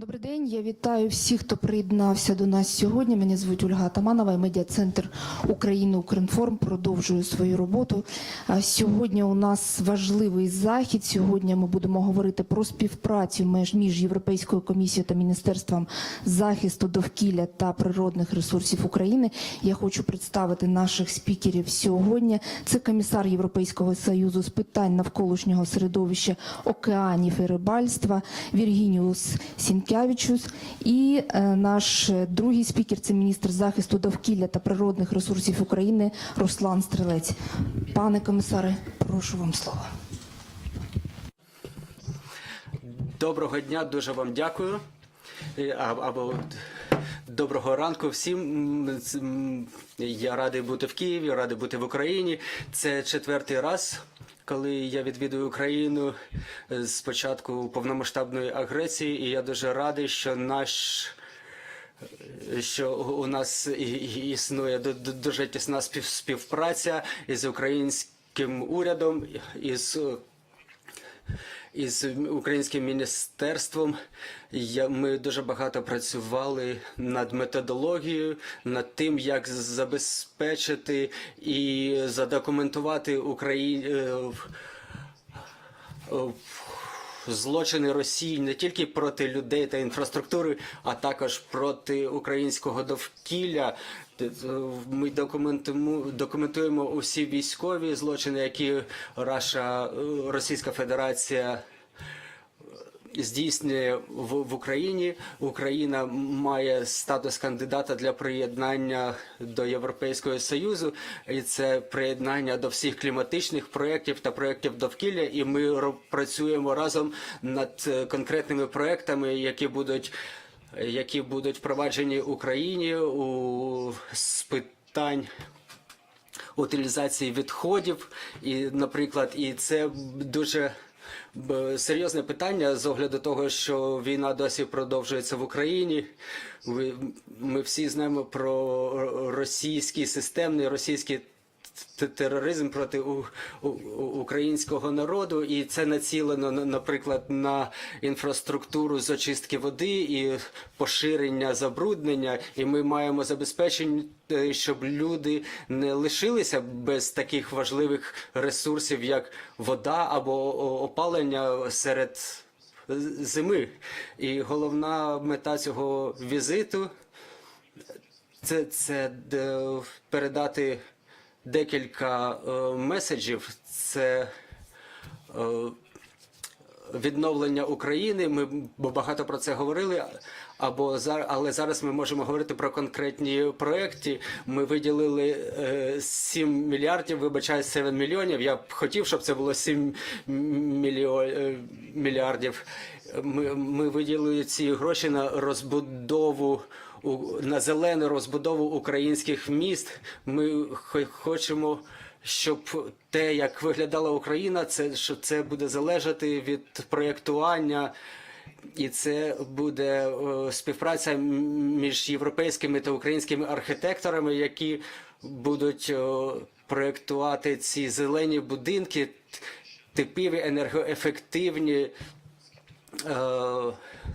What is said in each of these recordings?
Добрий день. Я вітаю всіх, хто приєднався до нас сьогодні. Мене звуть Ольга Атаманова, медіа-центр України Укрінформ продовжує свою роботу. Сьогодні у нас важливий захід. Сьогодні ми будемо говорити про співпрацю між, Європейською комісією та Міністерством захисту довкілля та природних ресурсів України. Я хочу представити наших спікерів сьогодні. Це комісар Європейського союзу з питань навколишнього середовища океанів і рибальства Віргініус Сінкявічус. І е, наш е, другий спікер це міністр захисту довкілля та природних ресурсів України Руслан Стрелець. Пане комісаре, прошу вам слово. Доброго дня, дуже вам дякую. Е, Або доброго ранку всім. Я радий бути в Києві, радий бути в Україні. Це четвертий раз, коли я відвідую Україну е, з початку повномасштабної агресії, і я дуже радий, що наш. е, Що у нас існує ду- ду- дуже тісна спів- співпраця із українським урядом, із із українським міністерством. Ми дуже багато працювали над методологією, над тим, як забезпечити і задокументувати Україні. Е, е, Злочини Росії не тільки проти людей та інфраструктури, а також проти українського довкілля. Т- Ми документуємо, документуємо усі військові злочини, які Раша, е, Російська Федерація здійснює в, в Україні. Україна має статус кандидата для приєднання до Європейського Союзу, і це приєднання до всіх кліматичних проєктів та проєктів довкілля. І ми працюємо разом над е, конкретними проєктами, які будуть які будуть впроваджені Україні у з питань утилізації відходів, і, наприклад, і це дуже серйозне питання з огляду того, що війна досі продовжується в Україні. Ми всі знаємо про російські російський т- тероризм проти українського народу, і це націлено, на- наприклад, на інфраструктуру з очистки води і поширення забруднення. І ми маємо забезпечення, е, щоб люди не лишилися без таких важливих ресурсів, як вода або опалення серед зими. І головна мета цього візиту це, це передати декілька е, меседжів. Це е, відновлення України. Ми багато про це говорили. Або але зараз ми можемо говорити про конкретні проекти. Ми виділили е, 7 мільярдів, вибачаю, 7 мільйонів. Я б хотів, щоб це було 7 мільйо, е, мільярдів. Ми, ми виділили ці гроші на розбудову на зелену розбудову українських міст. Ми хочемо, щоб те, як виглядала Україна, це що це буде залежати від проєктування. І це буде е, співпраця між європейськими та українськими архітекторами, які будуть е, проєктувати ці зелені будинки, типові енергоефективні е,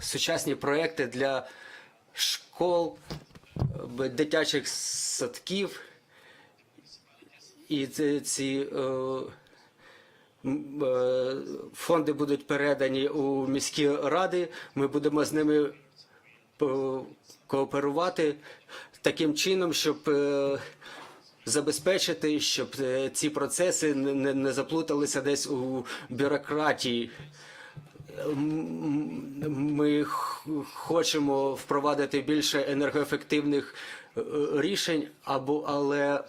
сучасні проекти для школ, е, дитячих садків. І ці, е, е, фонди будуть передані у міські ради. Ми будемо з ними кооперувати таким чином, щоб забезпечити, щоб ці процеси не заплуталися десь у бюрократії. Ми хочемо впровадити більше енергоефективних е, рішень, або але е,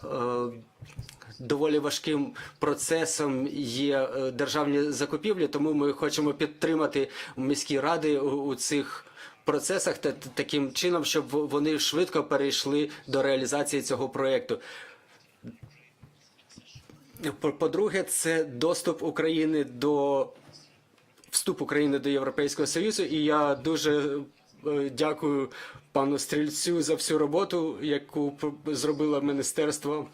доволі важким процесом є е, державні закупівлі, тому ми хочемо підтримати міські ради у, цих процесах та та- таким чином, щоб вони швидко перейшли до реалізації цього проєкту. По-друге, це доступ України до вступ України до Європейського Союзу, і я дуже е, дякую пану Стрільцю за всю роботу, яку зробило міністерство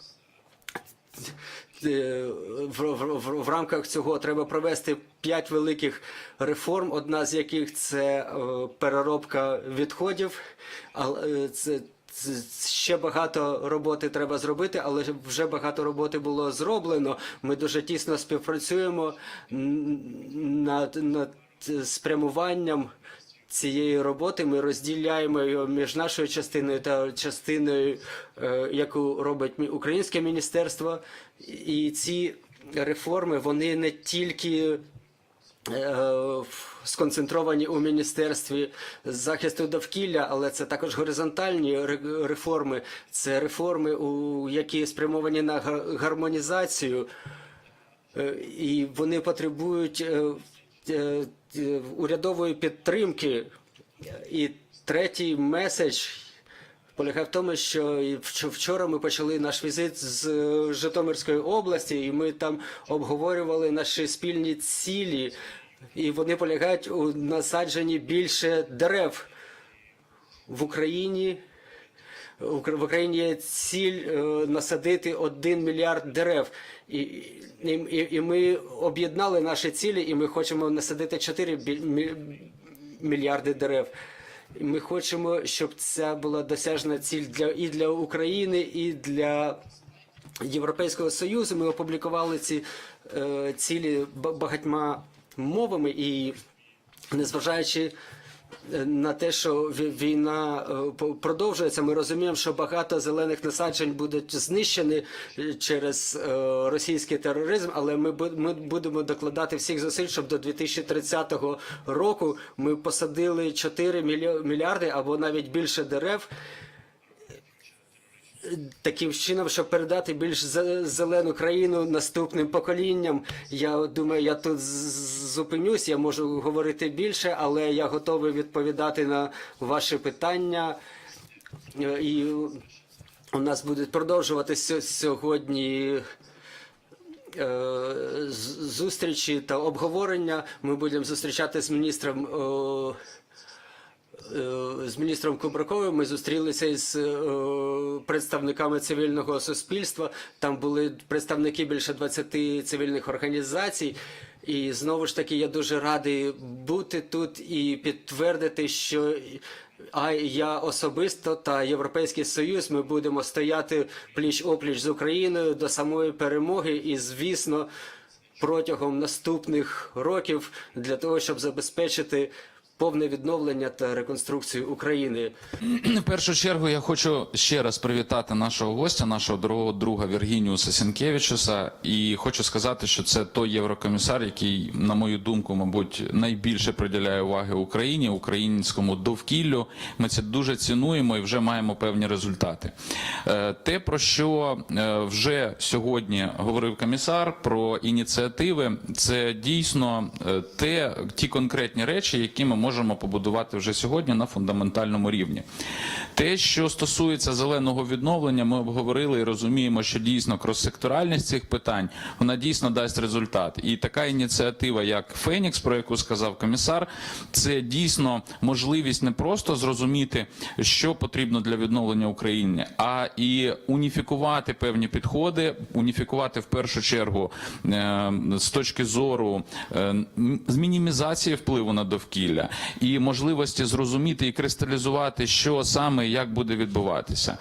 е, в, в, в, рамках цього треба провести п'ять великих реформ, одна з яких це е, переробка відходів. Це ще багато роботи треба зробити, але вже багато роботи було зроблено. Ми дуже тісно співпрацюємо над, над спрямуванням цієї роботи. Ми розділяємо його між нашою частиною та частиною, е, яку робить українське міністерство. І ці реформи вони не тільки е, сконцентровані у міністерстві захисту довкілля, але це також горизонтальні реформи. Це реформи, які спрямовані на гармонізацію, Е, і вони потребують е, е, урядової підтримки. І третій меседж полягає в тому, що вчора ми почали наш візит з Житомирської області, і ми там обговорювали наші спільні цілі, і вони полягають у насадженні більше дерев в Україні. В Україні є ціль е, насадити 1 мільярд дерев. І, і, і, ми об'єднали наші цілі, і ми хочемо насадити 4 мільярди дерев. І Ми хочемо, щоб це була досяжна ціль для, і для України, і для Європейського Союзу. Ми опублікували ці е, цілі ба- багатьма мовами і незважаючи е, на те, що війна е, продовжується, ми розуміємо, що багато зелених насаджень будуть знищені е, через російський тероризм, але ми ми будемо докладати всіх зусиль, щоб до 2030 року ми посадили 4 мільйо- мільярди або навіть більше дерев таким чином, щоб передати більш зелену країну наступним поколінням. Я думаю, я тут зупинюсь, я можу говорити більше, але я готовий відповідати на ваші питання. Е, І у нас будуть продовжуватися сьогодні. е, Зустрічі та обговорення. Ми будемо зустрічати з міністром з міністром Кубраковим ми зустрілися із е, представниками цивільного суспільства. Там були представники більше 20 цивільних організацій. І знову ж таки, я дуже радий бути тут і підтвердити, що а я особисто та Європейський Союз ми будемо стояти пліч опліч з Україною до самої перемоги. І звісно, протягом наступних років для того, щоб забезпечити повне відновлення та реконструкцію України. В першу чергу я хочу ще раз привітати нашого гостя, нашого дорогого друга Віргініуса Сінкевичуса. І хочу сказати, що це той єврокомісар, який, на мою думку, мабуть, найбільше приділяє уваги Україні, українському довкіллю. Ми це дуже цінуємо і вже маємо певні результати. Е, Те, про що е, вже сьогодні говорив комісар про ініціативи, це дійсно е, те, ті конкретні речі, які ми можемо побудувати вже сьогодні на фундаментальному рівні. Те, що стосується зеленого відновлення, ми обговорили і розуміємо, що дійсно кроссекторальність цих питань вона дійсно дасть результат. І така ініціатива, як Фенікс, про яку сказав комісар, це дійсно можливість не просто зрозуміти, що потрібно для відновлення України, а і уніфікувати певні підходи, уніфікувати в першу чергу е, з точки зору е, з мінімізації впливу на довкілля і можливості зрозуміти і кристалізувати, що саме і як буде відбуватися.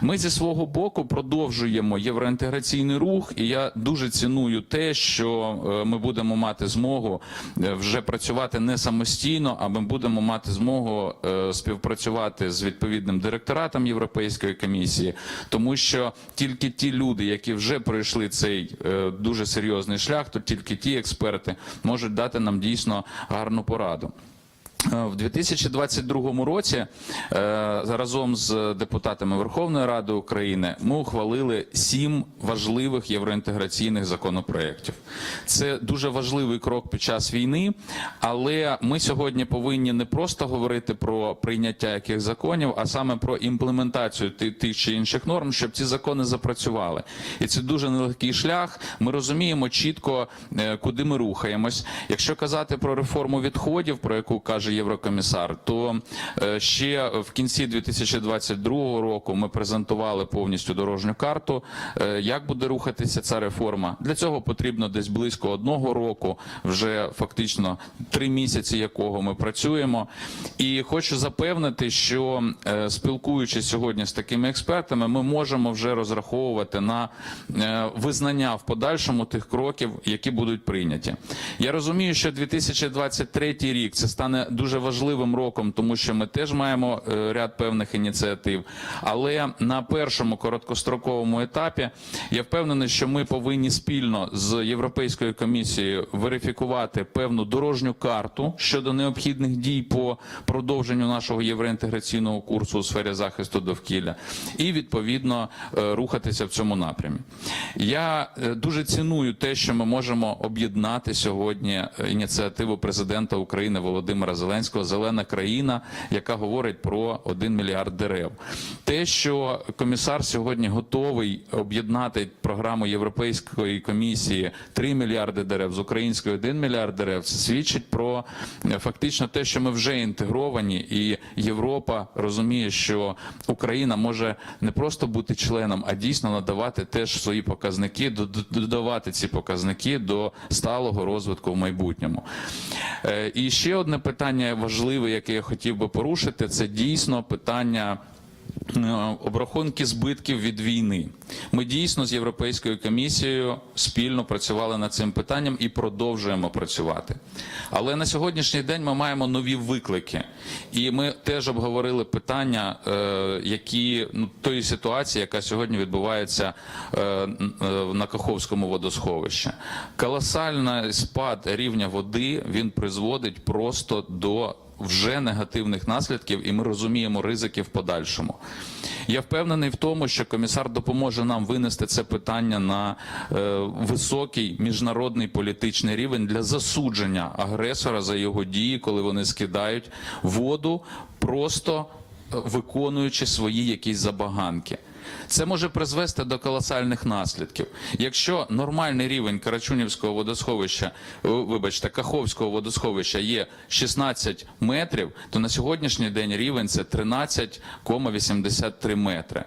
Ми зі свого боку продовжуємо євроінтеграційний рух, і я дуже ціную те, що е, ми будемо мати змогу е, вже працювати не самостійно, а ми будемо мати змогу е, співпрацювати з відповідним директоратом Європейської комісії, тому що тільки ті люди, які вже пройшли цей дуже серйозний шлях, то тільки ті експерти можуть дати нам дійсно гарну пораду. Е, В 2022 році е, разом з депутатами Верховної Ради України ми ухвалили сім важливих євроінтеграційних законопроєктів. Це дуже важливий крок під час війни, але ми сьогодні повинні не просто говорити про прийняття яких законів, а саме про імплементацію тих чи інших норм, щоб ці закони запрацювали. І це дуже нелегкий шлях. Ми розуміємо чітко, е, куди ми рухаємось. Якщо казати про реформу відходів, про яку каже єврокомісар, то е, ще в кінці 2022 року ми презентували повністю дорожню карту. Е, Як буде рухатися ця реформа? Для цього потрібно десь близько одного року, вже фактично три місяці, якого ми працюємо. І хочу запевнити, що е, спілкуючись сьогодні з такими експертами, ми можемо вже розраховувати на визнання в подальшому тих кроків, які будуть прийняті. Я розумію, що 2023 рік це стане дуже важливим роком, тому що ми теж маємо е, ряд певних ініціатив. Але на першому короткостроковому етапі я впевнений, що ми повинні спільно з Європейською комісією верифікувати певну дорожню карту щодо необхідних дій по продовженню нашого євроінтеграційного курсу у сфері захисту довкілля, і відповідно е, рухатися в цьому напрямі. Я е, дуже ціную те, що ми можемо об'єднати сьогодні ініціативу президента України Володимира Зеленського Зелена країна, яка говорить про 1 мільярд дерев. Те, що комісар сьогодні готовий об'єднати програму Європейської комісії 3 мільярди дерев з української 1 мільярд дерев, це свідчить про е, фактично те, що ми вже інтегровані, і Європа розуміє, що Україна може не просто бути членом, а дійсно надавати теж свої показники, до- до- додавати ці показники до сталого розвитку в майбутньому. Е, І ще одне питання важливе, яке я хотів би порушити, це дійсно питання. Е, Обрахунки збитків від війни. Ми дійсно з Європейською комісією спільно працювали над цим питанням і продовжуємо працювати. Але на сьогоднішній день ми маємо нові виклики, і ми теж обговорили питання, е, які ну тої ситуації, яка сьогодні відбувається е, на Каховському водосховищі. Колосальний спад рівня води він призводить просто до вже негативних наслідків, і ми розуміємо ризики в подальшому. Я впевнений в тому, що комісар допоможе нам винести це питання на е, високий міжнародний політичний рівень для засудження агресора за його дії, коли вони скидають воду, просто е, виконуючи свої якісь забаганки. Це може призвести до колосальних наслідків. Якщо нормальний рівень Карачунівського водосховища, е, вибачте, Каховського водосховища є 16 метрів, то на сьогоднішній день рівень це 13,83 метри.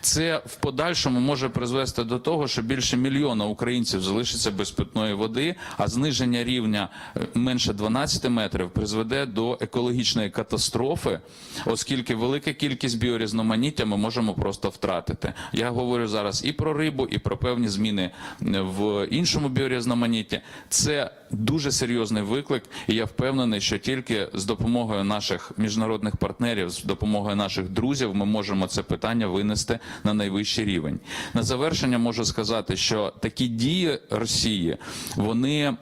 Це в подальшому може призвести до того, що більше мільйона українців залишиться без питної води, а зниження рівня е, менше 12 метрів призведе до екологічної катастрофи, оскільки велика кількість біорізноманіття ми можемо просто втратити. Я говорю зараз і про рибу, і про певні зміни в іншому біорізноманітті. Це дуже серйозний виклик, і я впевнений, що тільки з допомогою наших міжнародних партнерів, з допомогою наших друзів, ми можемо це питання винести на найвищий рівень. На завершення можу сказати, що такі дії Росії вони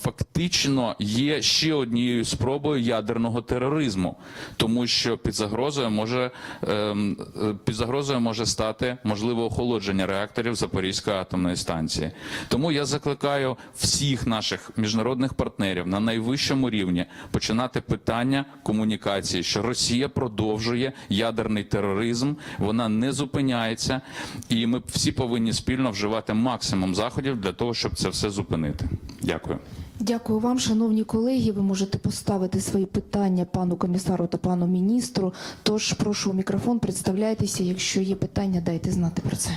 фактично є ще однією спробою ядерного тероризму, тому що під загрозою може ем, е, під загрозою може стати можливе охолодження реакторів Запорізької атомної станції. Тому я закликаю всіх наших міжнародних партнерів на найвищому рівні починати питання комунікації, що Росія продовжує ядерний тероризм, вона не зупиняється, і ми всі повинні спільно вживати максимум заходів для того, щоб це все зупинити. Дякую. Дякую вам, шановні колеги. Ви можете поставити свої питання пану комісару та пану міністру. Тож прошу мікрофон, представляйтеся. Якщо є питання, дайте знати про це.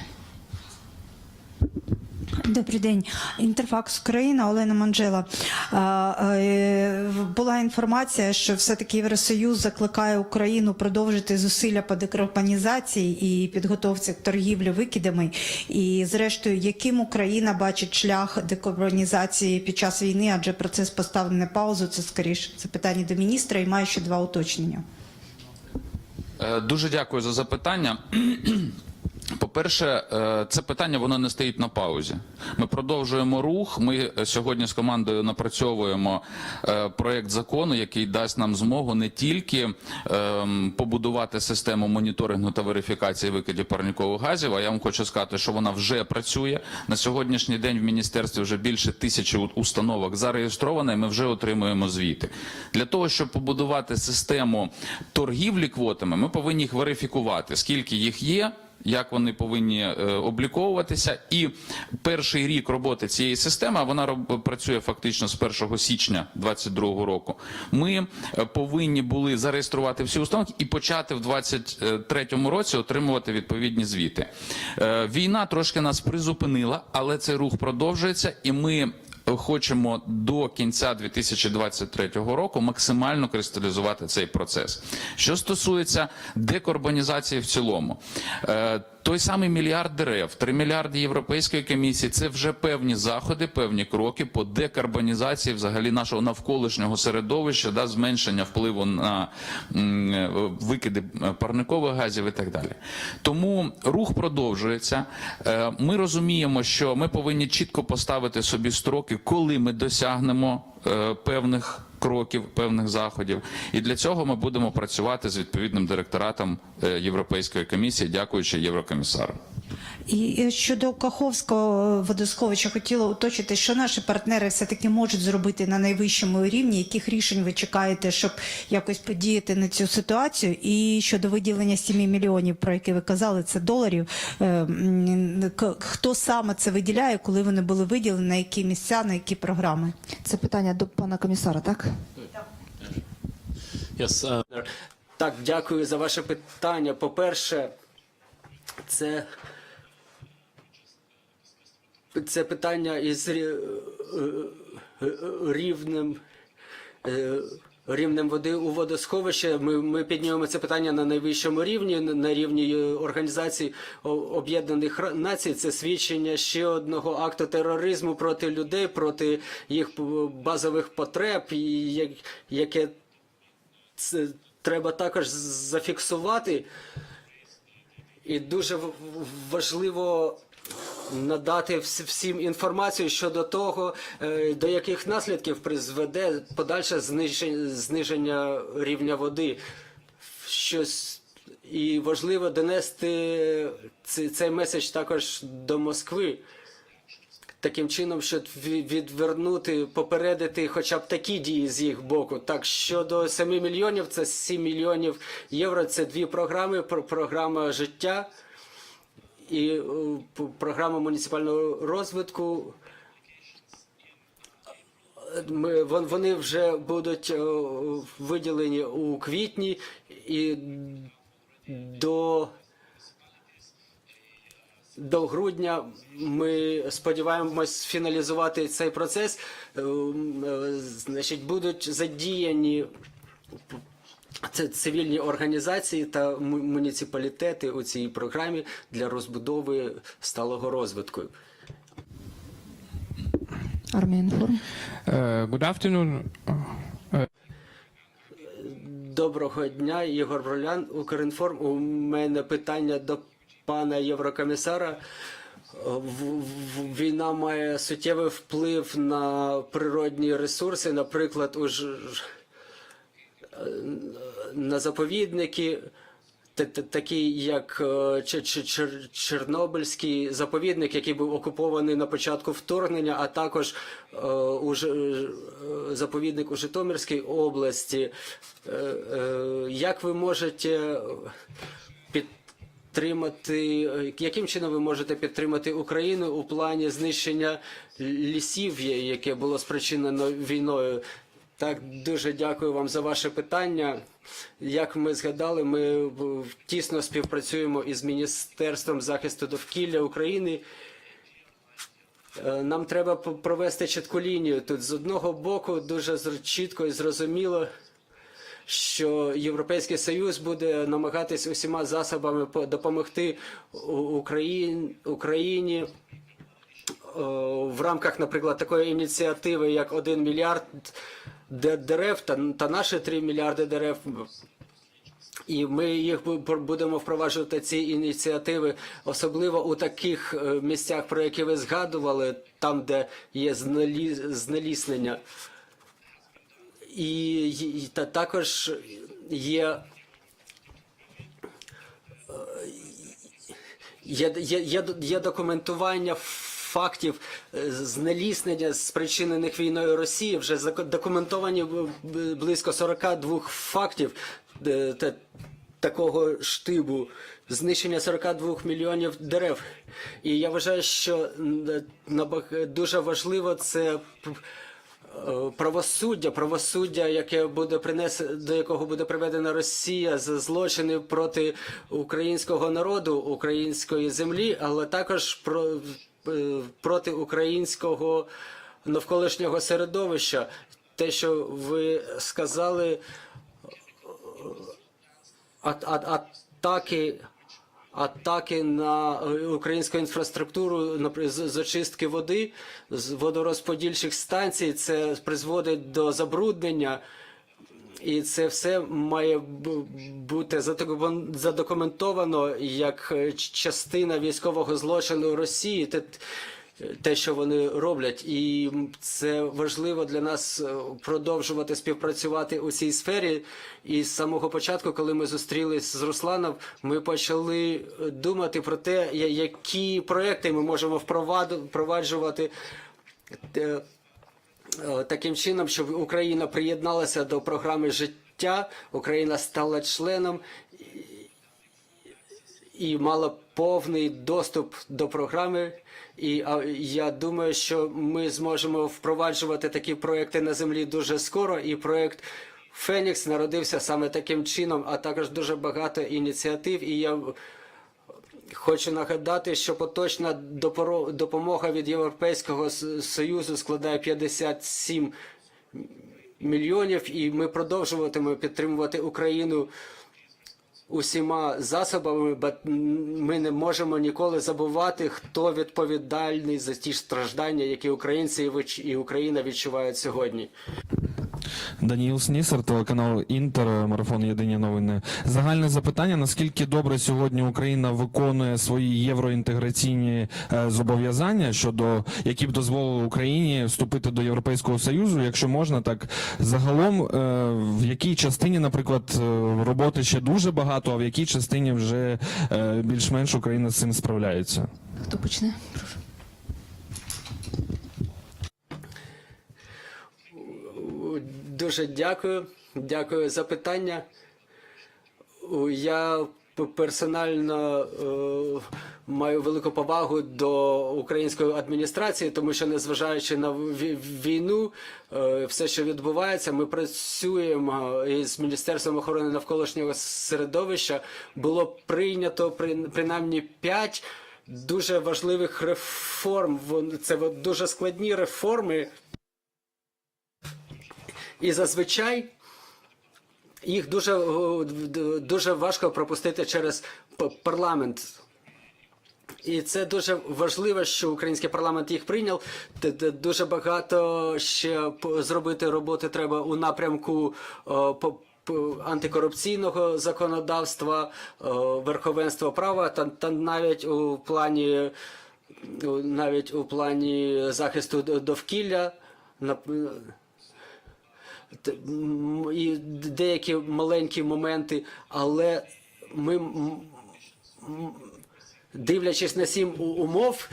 Добрий день, Інтерфакс Україна, Олена Манджела. Е, Була інформація, що все-таки Євросоюз закликає Україну продовжити зусилля по декарбонізації і підготовці торгівлі викидами. І, зрештою, яким Україна бачить шлях декарбонізації під час війни, адже процес поставлений на паузу. Це скоріше запитання до міністра і маю ще два уточнення. Е, Дуже дякую за запитання. По-перше, е, це питання воно не стоїть на паузі. Ми продовжуємо рух. Ми е, сьогодні з командою напрацьовуємо е, проект закону, який дасть нам змогу не тільки ем, побудувати систему моніторингу та верифікації викидів парникових газів. А я вам хочу сказати, що вона вже працює на сьогоднішній день. В міністерстві вже більше тисячі установок зареєстровано, і ми вже отримуємо звіти. Для того щоб побудувати систему торгівлі квотами, ми повинні їх верифікувати, скільки їх є як вони повинні е, обліковуватися. І перший рік роботи цієї системи, вона працює фактично з 1 січня 2022 року. Ми е, повинні були зареєструвати всі установки і почати в 2023 році отримувати відповідні звіти. Е, Війна трошки нас призупинила, але цей рух продовжується, і ми хочемо до кінця 2023 року максимально кристалізувати цей процес. Що стосується декарбонізації в цілому, е, той самий мільярд дерев, 3 мільярди Європейської комісії це вже певні заходи, певні кроки по декарбонізації взагалі нашого навколишнього середовища, да, зменшення впливу на е, викиди е, парникових газів і так далі. Тому рух продовжується. Е, Ми розуміємо, що ми повинні чітко поставити собі строки, коли ми досягнемо певних кроків, певних заходів. І для цього ми будемо працювати з відповідним директоратом е, Європейської комісії, дякуючи Єврокомісару. І щодо Каховського водосховища хотіла уточнити, що наші партнери все-таки можуть зробити на найвищому рівні, яких рішень ви чекаєте, щоб якось подіяти на цю ситуацію. І щодо виділення 7 мільйонів, про які ви казали, це доларів. е, Хто саме це виділяє, коли вони були виділені, на які місця, на які програми? Це питання до пана комісара, так? Yes, uh, Так, дякую за ваше питання. По-перше, це, це питання із рі- е, е, рівнем. е, Рівнем води у водосховище ми, ми піднімемо це питання на найвищому рівні, на- рівні е, організації Об'єднаних Націй. Це свідчення ще одного акту тероризму проти людей, проти їх базових потреб, і яке це треба також зафіксувати. І дуже важливо надати вс- всім інформацію щодо того, е, до яких наслідків призведе подальше зниження, рівня води. Щось і важливо донести цей меседж також до Москви. Таким чином, щоб відвернути, попередити хоча б такі дії з їх боку. Так, щодо 7 мільйонів, це 7 мільйонів євро. Це дві програми: Про- програма життя і е, програма муніципального розвитку. Ми, вон- вони вже будуть е, виділені у квітні і до до грудня ми сподіваємось фіналізувати цей процес. Е, Значить, будуть задіяні це цивільні організації та муніципалітети у цій програмі для розбудови сталого розвитку. Good afternoon. Uh, Доброго дня, Ігор Бролян, Укрінформ. У мене питання до пана Єврокомісара. Війна має суттєвий вплив на природні ресурси, наприклад, у ж- ж- на заповідники, та- та- такі як е, Чорнобильський заповідник, який був окупований на початку вторгнення, а також е, е, заповідник у Житомирській області. Е, е, Як ви можете підтримати, е, яким чином ви можете підтримати Україну у плані знищення лісів, яке було спричинено війною? Так, дуже дякую вам за ваше питання. Як ми згадали, ми тісно співпрацюємо із Міністерством захисту довкілля України. Е, Нам треба провести чітку лінію. Тут з одного боку дуже чітко і зрозуміло, що Європейський Союз буде намагатись усіма засобами по- допомогти Україні е, в рамках, наприклад, такої ініціативи, як 1 мільярд дерев та, та наші 3 мільярди дерев. І ми їх будемо впроваджувати ці ініціативи, особливо у таких е, місцях, про які ви згадували, там, де є знеліснення. І, і та також є Є, є, є, є документування фактів е, знеліснення спричинених війною Росії. Вже документовані близько 42 фактів. Е, такого штибу, знищення 42 мільйонів дерев. І я вважаю, що набаг- дуже важливо це е, правосуддя, правосуддя, яке буде принес, до якого буде приведена Росія за злочини проти українського народу, української землі, але також про, е, проти українського навколишнього середовища. Те, що ви сказали, а- а- атаки. Атаки на е, українську інфраструктуру з очистки води з водорозподільчих станцій, це призводить до забруднення, і це все має бути задокумент- задокументовано як е, частина військового злочину Росії. Те, що вони роблять, і це важливо для нас е, продовжувати співпрацювати у цій сфері. І з самого початку, коли ми зустрілись з Русланом, ми почали е, думати про те, які проекти ми можемо впроваджувати. Е, Таким чином, щоб Україна приєдналася до програми життя, Україна стала членом і мала повний доступ до програми. І я думаю, що ми зможемо впроваджувати такі проекти на землі дуже скоро. І проект Фенікс народився саме таким чином, а також дуже багато ініціатив. І я хочу нагадати, що поточна допомога від Європейського Союзу складає 57 мільйонів, і ми продовжуватимемо підтримувати Україну усіма засобами, бо ми не можемо ніколи забувати, хто відповідальний за ті страждання, які українці і Україна відчувають сьогодні. Даніїл Снісер, телеканал Інтер, марафон Єдині новини. Загальне запитання: наскільки добре сьогодні Україна виконує свої євроінтеграційні е, зобов'язання щодо які б дозволили Україні вступити до Європейського союзу, якщо можна так загалом, е, в якій частині, наприклад, е, роботи ще дуже багато, а в якій частині вже більш-менш Україна з цим справляється? Хто почне? Прошу. Дуже дякую. Дякую за питання. Я персонально е, маю велику повагу до української адміністрації, тому що, незважаючи на війну, е, все, що відбувається, ми працюємо із Міністерством охорони навколишнього середовища. Було прийнято при- принаймні п'ять дуже важливих реформ. Це дуже складні реформи. І зазвичай їх дуже, дуже важко пропустити через парламент. І це дуже важливо, що український парламент їх прийняв. Дуже багато ще зробити роботи треба у напрямку антикорупційного законодавства, верховенства права та, та навіть у плані навіть у плані захисту довкілля. І деякі маленькі моменти, але ми, дивлячись на сім умов,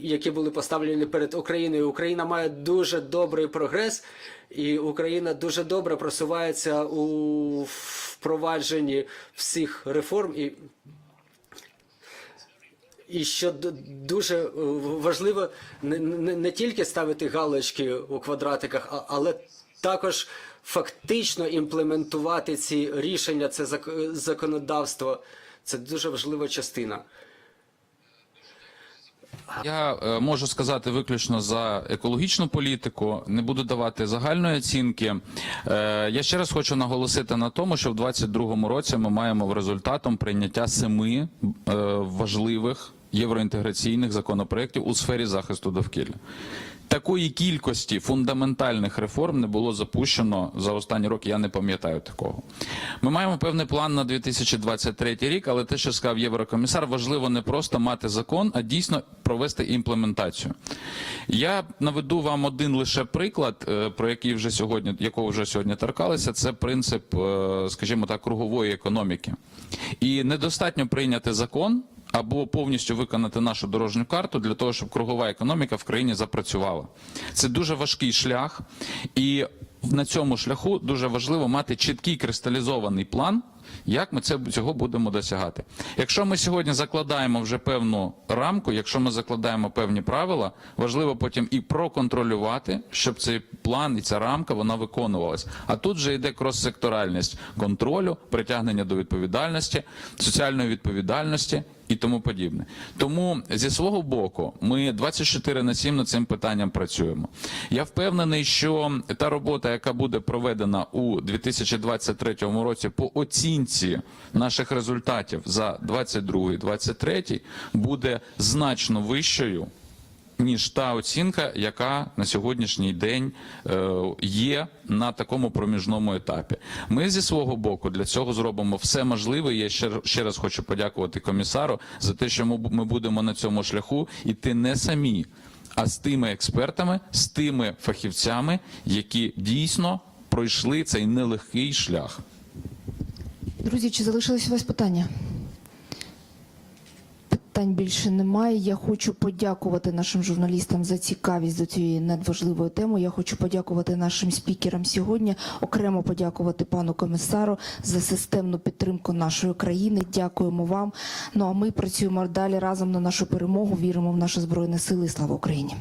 які були поставлені перед Україною, Україна має дуже добрий прогрес, і Україна дуже добре просувається у впровадженні всіх реформ. І і що дуже е, важливо не, не, не тільки ставити галочки у квадратиках, але також фактично імплементувати ці рішення, це законодавство. Це дуже важлива частина. Я е, можу сказати виключно за екологічну політику, не буду давати загальної оцінки. Е, я ще раз хочу наголосити на тому, що в 2022 році ми маємо в результатом прийняття семи е, важливих євроінтеграційних законопроєктів у сфері захисту довкілля. Такої кількості фундаментальних реформ не було запущено за останні роки. Я не пам'ятаю такого. Ми маємо певний план на 2023 рік, але те, що сказав Єврокомісар, важливо не просто мати закон, а дійсно провести імплементацію. Я наведу вам один лише приклад, е, про який вже сьогодні, якого вже сьогодні торкалися. Це принцип, е, скажімо так, кругової економіки. І недостатньо прийняти закон або повністю виконати нашу дорожню карту для того, щоб кругова економіка в країні запрацювала. Це дуже важкий шлях, і на цьому шляху дуже важливо мати чіткий кристалізований план, Як ми це цього будемо досягати? Якщо ми сьогодні закладаємо вже певну рамку, якщо ми закладаємо певні правила, важливо потім і проконтролювати, щоб цей план і ця рамка вона виконувалась. А тут вже йде крос-секторальність контролю, притягнення до відповідальності, соціальної відповідальності і тому подібне. Тому зі свого боку ми 24 на 7 над цим питанням працюємо. Я впевнений, що та робота, яка буде проведена у 2023 році по оцінці наших результатів за 22-23, буде значно вищою ніж та оцінка, яка на сьогоднішній день е, є на такому проміжному етапі. Ми зі свого боку для цього зробимо все можливе. Я ще, раз хочу подякувати комісару за те, що ми, ми будемо на цьому шляху іти не самі, а з тими експертами, з тими фахівцями, які дійсно пройшли цей нелегкий шлях. Друзі, чи залишились у вас питання? Питань більше немає. Я хочу подякувати нашим журналістам за цікавість до цієї надважливої теми. Я хочу подякувати нашим спікерам сьогодні. Окремо подякувати пану комісару за системну підтримку нашої країни. Дякуємо вам. Ну а ми працюємо далі разом на нашу перемогу. Віримо в наші збройні сили. Слава Україні!